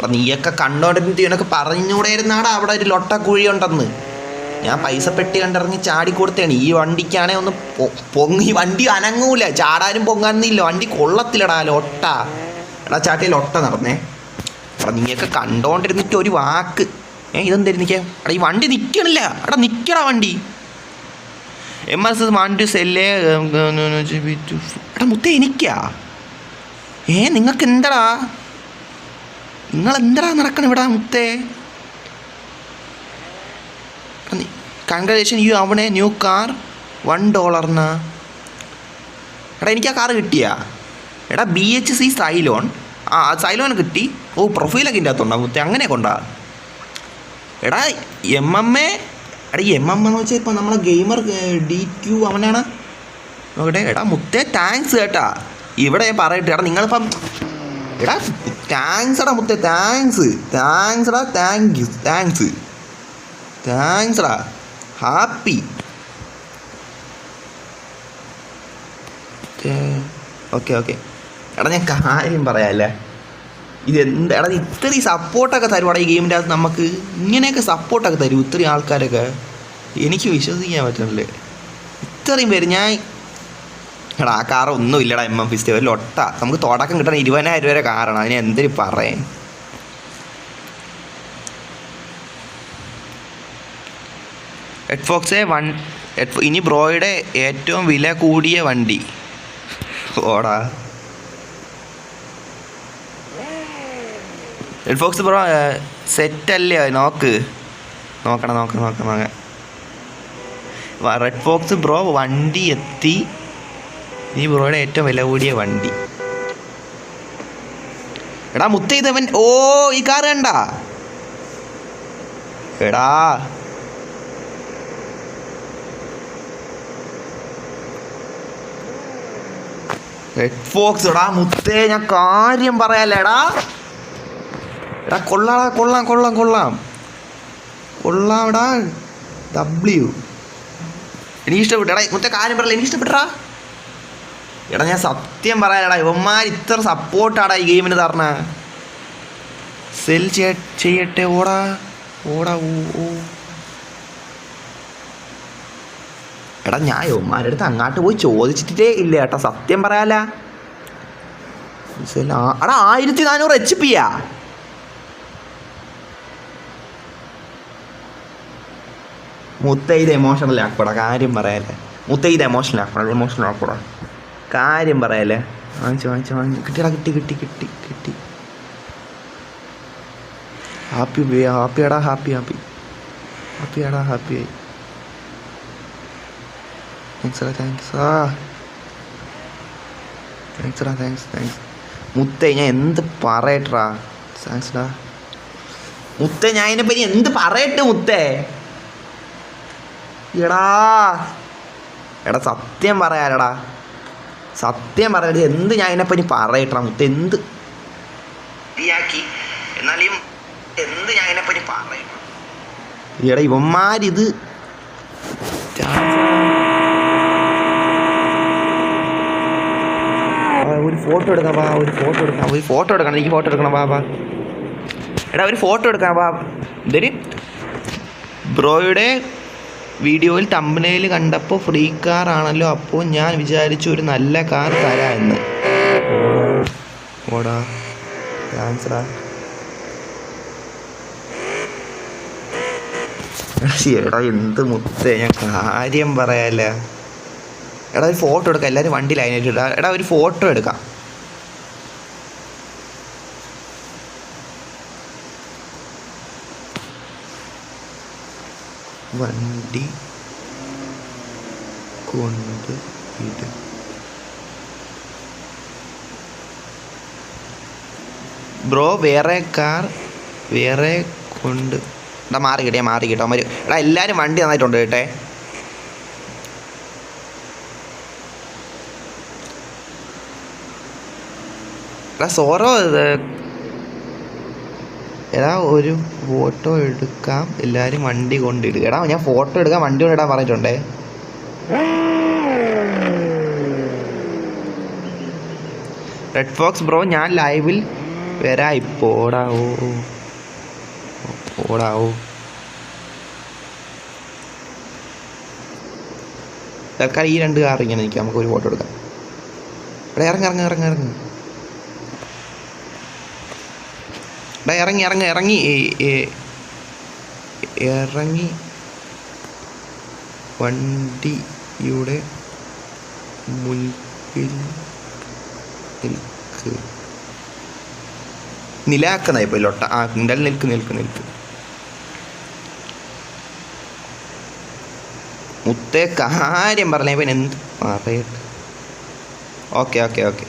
എടാ നീയൊക്കെ കണ്ടോണ്ടിരുന്നിട്ട് ഇവനൊക്കെ പറഞ്ഞുകൂടെയിരുന്നാടാ അവിടെ ഒരു ലൊട്ട കുഴി ഉണ്ടെന്ന്. ഞാൻ പൈസ പെട്ടി കണ്ടിറങ്ങി ചാടി കൊടുത്തേണ് ഈ വണ്ടിക്കാണേ ഒന്ന് പൊങ്ങി വണ്ടി അനങ്ങൂല. ചാടാനും പൊങ്ങാനില്ല വണ്ടി കൊള്ളത്തില്ലടാ ലൊട്ട. എടാ ചാട്ടി ലൊട്ട നടന്നേ. എടാ നീയൊക്കെ കണ്ടോണ്ടിരുന്നിട്ട് ഒരു വാക്ക്. ഏ ഇതെന്തായിരുന്നു നിൽക്കേ എടാ ഈ വണ്ടി നിൽക്കണില്ല എടാ നിൽക്കടാ വണ്ടി. എം എസ് ടു സെല്ല് എടാ മുത്തേ എനിക്കാ? ഏ നിങ്ങൾക്ക് എന്താടാ? നിങ്ങൾ എന്താ നടക്കണം ഇവിടെ മുത്തേ? കൺഗ്രാജുലേഷൻ യു അവണെ ന്യൂ കാർ വൺ ഡോളറിന് എടാ എനിക്ക് ആ കാർ കിട്ടിയാ? എടാ ബി എച്ച് സി സൈലോൺ ആ സൈലോൺ കിട്ടി. ഓ പ്രൊഫൈലൊക്കെ ഇതിന്റെ അകത്തുണ്ടോ മുത്തേ? അങ്ങനെ കൊണ്ടാ. എടാ എം എം എ എടാ എം എം എന്ന് വെച്ചാൽ ഇപ്പം നമ്മളെ ഗെയിമർ ഡി ക്യു അവനാണ്. നോക്കട്ടെ എടാ മുത്തേ താങ്ക്സ് കേട്ടാ. ഇവിടെ പറയട്ടെ എടാ നിങ്ങളിപ്പം എടാ താങ്ക്സ് എടാ മുത്തേ താങ്ക്സ് താങ്ക്സ് എടാ താങ്ക് യു താങ്ക്സ് താങ്ക്സ് എടാ ഹാപ്പി ഓക്കെ ഓക്കെ എടാ ഞാൻ കാര്യം പറയാല്ലേ? ഇത് എന്ത് എടാ ഇത്രയും സപ്പോർട്ടൊക്കെ തരുവാടാ ഈ ഗെയിമിന്റെ അകത്ത് നമുക്ക്. ഇങ്ങനെയൊക്കെ സപ്പോർട്ടൊക്കെ തരും ഇത്രയും ആൾക്കാരൊക്കെ. എനിക്ക് വിശ്വസിക്കാൻ പറ്റുന്നില്ലേ ഇത്രയും പേര് ഞാൻ എടാ ആ കാർ ഒന്നും ഇല്ലടാ എം എം ഫെസ്റ്റിവൽ ഒട്ട നമുക്ക് തുടക്കം കിട്ടണ ഇരുപതിനായിരം രൂപ കാറാണ് അതിന് എന്തിനു പറയാൻ? ഹെഡ്ഫോക്സെ വൺ ഹെഡ് ഇനി ബ്രോയുടെ ഏറ്റവും വില കൂടിയ വണ്ടി. ഓടാ. ഹെഡ്ഫോക്സ് ബ്രോ സെറ്റ് അല്ലേ? നോക്ക്. നോക്കണം നോക്കണം നോക്കണം നോക്കാം. റെഡ് ഫോക്സ് ബ്രോ വണ്ടി എത്തി. ഈ ബ്രോയുടെ ഏറ്റവും വില കൂടിയ വണ്ടി. എടാ മുത്ത ഇതവൻ ഓ ഈ കാർ കണ്ട. എടാ. ഫോക്സ് എടാ മുത്തേ ഞാൻ കാര്യം പറയാലേടാ. എടാ കൊള്ളാടാ കൊള്ളാം കൊള്ളാം കൊള്ളാം. കൊള്ളാം എടാ. ഡബ്ല്യു എനിക്ക് ഇഷ്ടപ്പെട്ടു എടാ മുത്തേ കാര്യം പറയല എനിക്ക് ഇഷ്ടപ്പെട്ടാ എടാ ഞാൻ സത്യം പറയാനടാ ഇവന്മാർ ഇത്ര സപ്പോർട്ടാടാ ഈ ഗെയിമിന് തരണ. സെൽ ചെയ്യട്ടെ ഓടാ ഓടാ ഓ ഓ എടാ ഞാൻ ഇവന്മാരുടെ അടുത്ത് അങ്ങോട്ട് പോയി ചോദിച്ചിട്ടേ ഇല്ല ഏട്ടാ സത്യം പറയാല സെൽ എടാ ആയിരത്തി നാനൂറ് എച്ച് പിയാ ആ മുത്തൈദ് എമോഷണൽ ആക്കൂടാ കാര്യം പറയാല്ലേ. മുത്തൈദ് എമോഷണൽ ആക്കൂടാ എമോഷണൽ ആക്കോടാ കാര്യം പറയാലേ വാങ്ങിച്ചു വാങ്ങിച്ചു വാങ്ങിച്ചു. കിട്ടിയടാ കിട്ടി കിട്ടി കിട്ടി കിട്ടി. ഹാപ്പി ഹാപ്പിയാടാ ഹാപ്പി ഹാപ്പി ഹാപ്പിയാടാ ഹാപ്പി ആയി. താങ്ക്സ് താങ്ക്സ് ആ. താങ്ക്സ് ഡാ താങ്ക്സ് താങ്ക്സ് മുത്തേ ഞാൻ എന്ത് പറയട്ടാ താങ്ക്സ് ഡാ മുത്തേ ഞാൻ ഇതിനെപ്പറ്റി എന്ത് പറയട്ടെ മുത്തേ? എടാ. എടാ സത്യം പറയാലടാ സത്യം പറഞ്ഞത് എന്ത് ഞാൻ ഇതിനെപ്പറ്റി പറയട്ടാ മുത്ത് എന്ത്? ശരിയാക്കി. എന്നാലും എന്ത് ഞാൻ ഇതിനെപ്പറ്റി പറയണം എടാ ഇവന്മാരിത് ആ, ഒരു ഫോട്ടോ എടുക്കാം വാ ഒരു ഫോട്ടോ എടുക്കാം. ഒരു ഫോട്ടോ എടുക്കണം എനിക്ക് ഫോട്ടോ എടുക്കണം വാ വാ. എടാ ഒരു ഫോട്ടോ എടുക്കാം വാ. ഇതൊരു ബ്രോയുടെ വീഡിയോയിൽ തമ്പനയിൽ കണ്ടപ്പോൾ ഫ്രീ കാർ ആണല്ലോ അപ്പോൾ ഞാൻ വിചാരിച്ചു ഒരു നല്ല കാർ തരാ എന്ന് ഓടാ താങ്ക്സ്ടാ എടാ എന്ത് മുത്തേ ഞാൻ കാര്യം പറയാല്ല. എടാ ഒരു ഫോട്ടോ എടുക്കാം എല്ലാവരും വണ്ടി ലൈനായിട്ട് ഇടാ എടാ ഒരു ഫോട്ടോ എടുക്കാം. വണ്ടി കൊണ്ട് ഇത്. ബ്രോ വേറെ കാർ വേറെ കൊണ്ട്. എടാ മാറി കിട്ടിയാ മാറി കിട്ടോ മരു എടാ എല്ലാവരും വണ്ടി നന്നായിട്ടുണ്ട് കേട്ടെ. എടാ സോറോ എടാ ഒരു ഫോട്ടോ എടുക്കാം. എല്ലാവരും വണ്ടി കൊണ്ടിടുക. എടാ ഞാൻ ഫോട്ടോ എടുക്കാൻ വണ്ടി കൊണ്ടിടാൻ പറഞ്ഞിട്ടുണ്ടേ? റെഡ് ഫോക്സ് ബ്രോ ഞാൻ ലൈവിൽ വരാ. ഇപ്പോടാവോടാവോ പോടാവോ തൽക്കാലം ഈ രണ്ട് കാർ ഇങ്ങനെ നിൽക്കാം. നമുക്ക് ഒരു ഫോട്ടോ എടുക്കാം. ഇവിടെ ഇറങ്ങി ഇറങ്ങി ഇറങ്ങി ഇറങ്ങി. എടാ ഇറങ്ങി ഇറങ്ങി ഇറങ്ങി. ഇറങ്ങി. വണ്ടിയുടെ മുൻപിൽ നിൽക്ക്. നിലാക്കുന്നായി ഇപ്പോൾ ലൊട്ട ആ എന്തായാലും നിൽക്ക് നിൽക്ക് നിൽക്ക്. മുത്തേ കാര്യം പറഞ്ഞ ഇവൻ എന്ത്? പറയട്ടെ ഓക്കെ ഓക്കെ ഓക്കെ.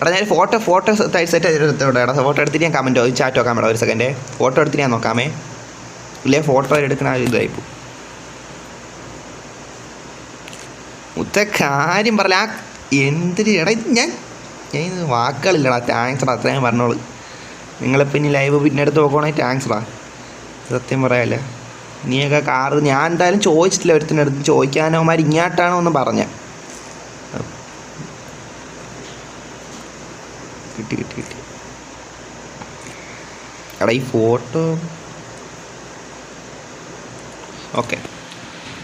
എടാ ഞാൻ ഫോട്ടോ ഫോട്ടോ സെറ്റ് എടുത്തോട്ടെ എടാ ഫോട്ടോ എടുത്തിട്ട് ഞാൻ കമന്റോ ചാറ്റ് നോക്കാം മേഡം ഒരു സെക്കൻഡ് ഫോട്ടോ എടുത്തിട്ട് ഞാൻ നോക്കാമേ. ഇല്ലേ ഫോട്ടോ എടുക്കണ ആ ഇതായിപ്പോ മുത്ത കാര്യം പറയില്ല ആ എന്തിന് എടാ ഞാൻ ഞാൻ ഇത് വാക്കുകളില്ലടാ താങ്ക്സ് ഡാ അത്രയും പറഞ്ഞോളൂ. നിങ്ങളിപ്പോൾ ഇനി ലൈവ് പിന്നെ എടുത്ത് നോക്കുവാണെങ്കിൽ താങ്ക്സ് ഡാ സത്യം പറയാമല്ലേ നീയൊക്കെ കാറ് ഞാൻ എന്തായാലും ചോദിച്ചിട്ടില്ല ഒരുത്തിനടുത്ത്. ചോദിക്കാനോമാർ ഇങ്ങോട്ടാണോ എന്ന് പറഞ്ഞ. കിട്ടി കിട്ടി കിട്ടി. എടാ ഈ ഫോട്ടോ ഓക്കെ.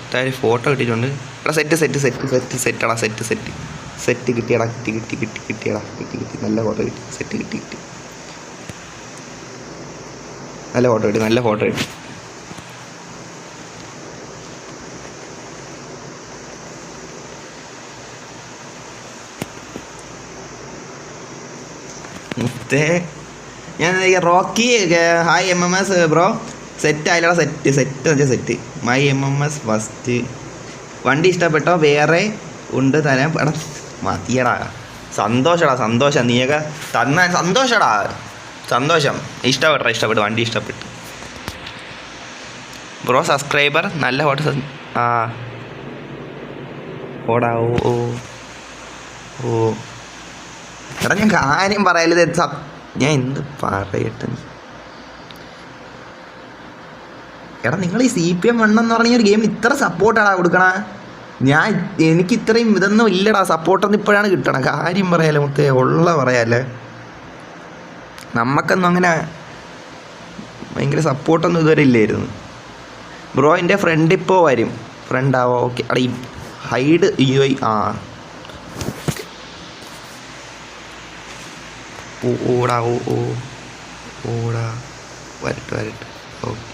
എന്തായാലും ഫോട്ടോ കിട്ടിയിട്ടുണ്ട്. എടാ set set set set set സെറ്റടാ set set set കിട്ടിയടാ കിട്ടി കിട്ടി കിട്ടി കിട്ടിയടാ കിട്ടി കിട്ടി. നല്ല ഫോട്ടോ കിട്ടി സെറ്റ് കിട്ടി കിട്ടി. നല്ല ഫോട്ടോ കിട്ടി നല്ല ഫോട്ടോ കിട്ടി. മുത്തേ ഞാൻ Rocky hi M M S bro. Set ആയില്ല സെറ്റ് സെറ്റ് വെച്ചാൽ set my M M S first വണ്ടി ഇഷ്ടപ്പെട്ടോ? വേറെ ഉണ്ട് തരാൻ. പടം മതിയടാ. സന്തോഷടാ സന്തോഷം. നീയൊക്കെ തന്നാൽ സന്തോഷടാ. സന്തോഷം. ഇഷ്ടപ്പെട്ട? ഇഷ്ടപ്പെട്ടു. വണ്ടി ഇഷ്ടപ്പെട്ടു. ബ്രോ സബ്സ്ക്രൈബർ നല്ല ഫോട്ടോ ആ. ഓടാ ഓ ഓ. ഓ. എടാ ഞാൻ കാര്യം പറയലത് ഞാൻ എന്ത് പറയട്ടെ? എടാ നിങ്ങൾ ഈ സി പി എം എന്ന് പറഞ്ഞ ഒരു ഗെയിം ഇത്ര സപ്പോർട്ടാടാ കൊടുക്കണ. ഞാൻ എനിക്ക് ഇത്രയും ഇതൊന്നും ഇല്ലടാ. സപ്പോർട്ടൊന്നും ഇപ്പോഴാണ് കിട്ടണം. കാര്യം പറയാലോ മുത്തേ ഉള്ള പറയാലേ. നമുക്കൊന്നും അങ്ങനെ ഭയങ്കര സപ്പോർട്ടൊന്നും ഇതുവരെ ഇല്ലായിരുന്നു. ബ്രോ എന്റെ ഫ്രണ്ട് ഇപ്പോൾ വരും. ഫ്രണ്ടാവോ ഓക്കെ അടീ ഹൈഡ് ഹൈഡ് ഈ ആ ഓടാ ഓ ഓ ഓടാ വരട്ടെ വരട്ടെ. Okay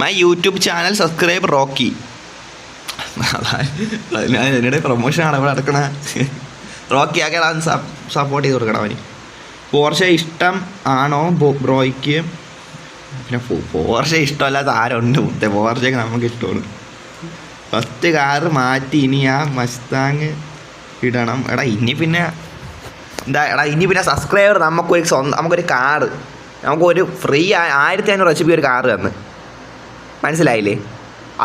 my YouTube channel subscribe Rocky. ഞാൻ പ്രൊമോഷൻ പ്രൊമോഷനാണ് ഇവിടെ നടക്കണ. റോക്കി ആകെ സപ്പോർട്ട് ചെയ്ത് കൊടുക്കണം അവന്. പോർഷ ഇഷ്ടം ആണോ ബ്രോയ്ക്ക്? പിന്നെ പോർഷ ഇഷ്ടമല്ലാത്ത ആരുണ്ട്? മുത്തേ പോർഷയൊക്കെ നമുക്ക് ഇഷ്ടമാണ്. ഫസ്റ്റ് കാറ് മാറ്റി ഇനി ആ മസ്താങ് ഇടണം. എടാ ഇനി പിന്നെ എന്താ എടാ ഇനി പിന്നെ സബ്സ്ക്രൈബർ നമുക്കൊരു സ്വന്തം നമുക്കൊരു കാറ് നമുക്കൊരു ഫ്രീ ആയിരത്തി അഞ്ഞൂറ് റെസിപ്പി ഒരു കാറ് തന്ന്. മനസ്സിലായില്ലേ?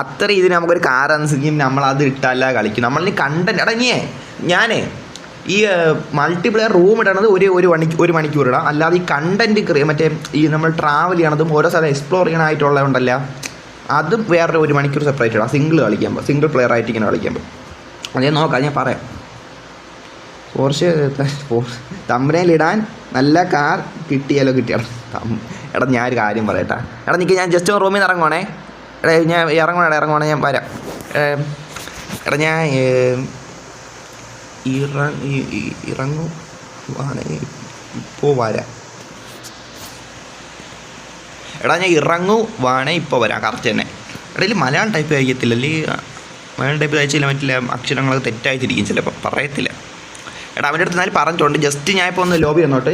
അത്ര ഇതിന് നമുക്കൊരു കാർ അനുസരിച്ച് നമ്മളത് ഇട്ടല്ല കളിക്കും. നമ്മളിനി കണ്ടന്റ് എടാ നീയേ ഞാനേ ഈ മൾട്ടിപ്ലെയർ റൂം ഇടണത് ഒരു ഒരു മണിക്ക് ഒരു മണിക്കൂർ ഇടാം. അല്ലാതെ ഈ കണ്ടന്റ് ക്രിയ മറ്റേ ഈ നമ്മൾ ട്രാവൽ ചെയ്യണതും ഓരോ സ്ഥലം എക്സ്പ്ലോർ ചെയ്യണമായിട്ടുള്ളതുണ്ടല്ല അതും വേറൊരു ഒരു മണിക്കൂർ സെപ്പറേറ്റ് ഇടാം. സിംഗിൾ കളിക്കുമ്പോൾ സിംഗിൾ പ്ലെയർ ആയിട്ട് ഇങ്ങനെ കളിക്കുമ്പോൾ അതേ നോക്കാം ഞാൻ പറയാം. പോർഷ് ഇടാൻ നല്ല കാർ കിട്ടിയാലോ കിട്ടിയാലോ. എടാ ഞാൻ ഒരു കാര്യം പറയട്ടാ. എടാ നിൽക്കുക ഞാൻ ജസ്റ്റ് റൂമിൽ നിന്ന് ഇറങ്ങുവാണേ. എടാ ഞാൻ ഇറങ്ങുവാണേ ഇറങ്ങുവാണേ ഞാൻ വരാം. എടാ ഞാൻ ഏം, ഇറ- ഇ- ഇ- ഇറങ്ങുവാണേ ഇപ്പോൾ വരാം. എടാ ഞാൻ ഇറങ്ങുവാണേ ഇപ്പോൾ വരാം കറക്റ്റ് തന്നെ. എടാ ഇതിൽ മലയാളം ടൈപ്പ് കഴിക്കത്തില്ല അല്ലെങ്കിൽ മലയാളം ടൈപ്പ് കഴിച്ചില്ല മറ്റില്ല അക്ഷരങ്ങളൊക്കെ തെറ്റായിട്ടിരിക്കും ചിലപ്പോൾ പറയത്തില്ല. എടാ അവന്റെ അടുത്ത് എന്നാലും പറഞ്ഞിട്ടുണ്ട്. ജസ്റ്റ് ഞാൻ ഇപ്പോൾ ഒന്ന് ലോബി വന്നോട്ടെ.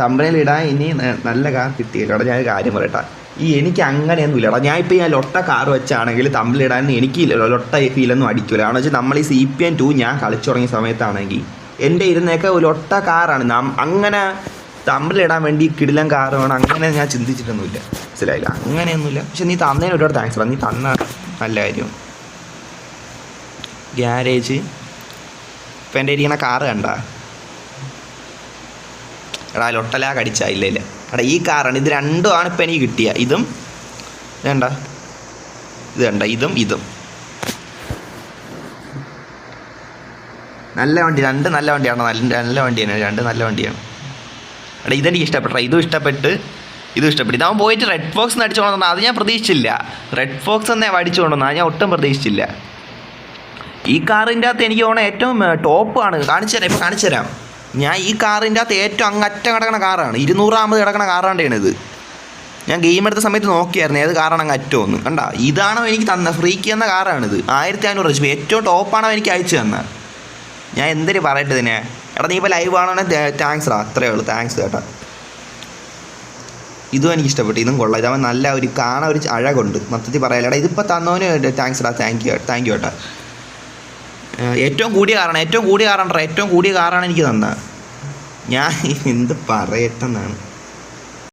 തമ്പനയിലിടാൻ ഇനി നല്ല കാർ കിട്ടിയില്ല. എടാ ഞാൻ കാര്യം പറയട്ടാ. ഈ എനിക്ക് അങ്ങനെയൊന്നും ഇല്ല എടാ ഞാൻ ഇപ്പോൾ ഞാൻ ലൊട്ട കാർ വെച്ചാണെങ്കിൽ തമ്പിലിടാൻ എനിക്ക് ലൊട്ട ഫീലൊന്നും അടിക്കില്ല കാരണം വെച്ചാൽ നമ്മൾ ഈ സി പി എൻ ടു ഞാൻ കളിച്ചു തുടങ്ങിയ സമയത്താണെങ്കിൽ എന്റെ ഇരുന്നേക്ക് ഒരു ഒട്ട കാറാണ് നാം അങ്ങനെ തമ്പിലിടാൻ വേണ്ടി കിടിലം കാർ വേണം അങ്ങനെ ഞാൻ ചിന്തിച്ചിട്ടൊന്നുമില്ല. മനസ്സിലായില്ല? അങ്ങനെയൊന്നുമില്ല. പക്ഷെ നീ തന്നതിന് ഒരുപാട് താങ്ക്സ് നീ തന്ന നല്ല കാര്യം. ഗ്യാരേജ് ഇപ്പം എന്റെ ഇരിക്കണ കാറ് കണ്ട? എടാ ലൊട്ടലാ കടിച്ച ഇല്ല ഇല്ല. എടാ ഈ കാറാണ് ഇത് രണ്ടുമാണ് ഇപ്പം എനിക്ക് കിട്ടിയ. ഇതും വേണ്ട ഇത് കണ്ട ഇതും ഇതും. നല്ല വണ്ടി രണ്ട് നല്ല വണ്ടിയാണ്. നല്ല നല്ല വണ്ടിയാണ് രണ്ട് നല്ല വണ്ടിയാണ്. എടാ ഇതെനിക്ക് ഇഷ്ടപ്പെട്ട. ഇതും ഇഷ്ടപ്പെട്ട് ഇതും ഇഷ്ടപ്പെട്ടു. ഇതാവുമ്പോൾ പോയിട്ട് റെഡ് ഫോക്സ് അടിച്ചു കൊണ്ടുവന്ന. അത് ഞാൻ പ്രതീക്ഷിച്ചില്ല. റെഡ് ഫോക്സ് എന്നേ അടിച്ചു ഞാൻ ഒട്ടും പ്രതീക്ഷിച്ചില്ല. ഈ കാറിന്റെ അകത്ത് എനിക്ക് തോന്നുന്നത് ഏറ്റവും ടോപ്പാണ് കാണിച്ചു തരാം ഇപ്പോൾ കാണിച്ചു തരാം. ഞാൻ ഈ കാറിന്റെ അകത്ത് ഏറ്റവും അങ്ങറ്റം കിടക്കുന്ന കാറാണ്. ഇരുന്നൂറാമത് കിടക്കുന്ന കാറാണ്ടാണ് ഇത്. ഞാൻ ഗെയിം എടുത്ത സമയത്ത് നോക്കിയായിരുന്നു ഏത് കാറാണ് അങ്ങ് അറ്റമൊന്ന് കണ്ട ഇതാണോ എനിക്ക് തന്ന ഫ്രീക്ക് തന്ന കാറാണിത് ആയിരത്തി അഞ്ഞൂറ് രൂപ ഏറ്റവും ടോപ്പാണോ എനിക്ക് അയച്ചു തന്ന. ഞാൻ എന്തിനു പറയട്ടെ ഇതിനെ? എടാ നീ ഇപ്പോൾ ലൈവ് ആണെങ്കിൽ താങ്ക്സ് ഡാ അത്രേ ഉള്ളൂ താങ്ക്സ് കേട്ടാ. ഇതും എനിക്ക് ഇഷ്ടപ്പെട്ടു. ഇതും കൊള്ളാം. ഇതാവുമ്പോൾ നല്ല ഒരു കാണാൻ ഒരു അഴകുണ്ട്. മൊത്തത്തിൽ പറയാലോ എടാ ഇതിപ്പോൾ തന്നവന് താങ്ക്സ് ഡാ താങ്ക് യു താങ്ക് യു കേട്ടോ. ഏറ്റവും കൂടിയ കാരണം ഏറ്റവും കൂടിയ കാറാണ് ഏറ്റവും കൂടിയ കാറാണ് എനിക്ക് തന്നത് ഞാൻ എന്ത് പറയട്ടെന്നാണ്.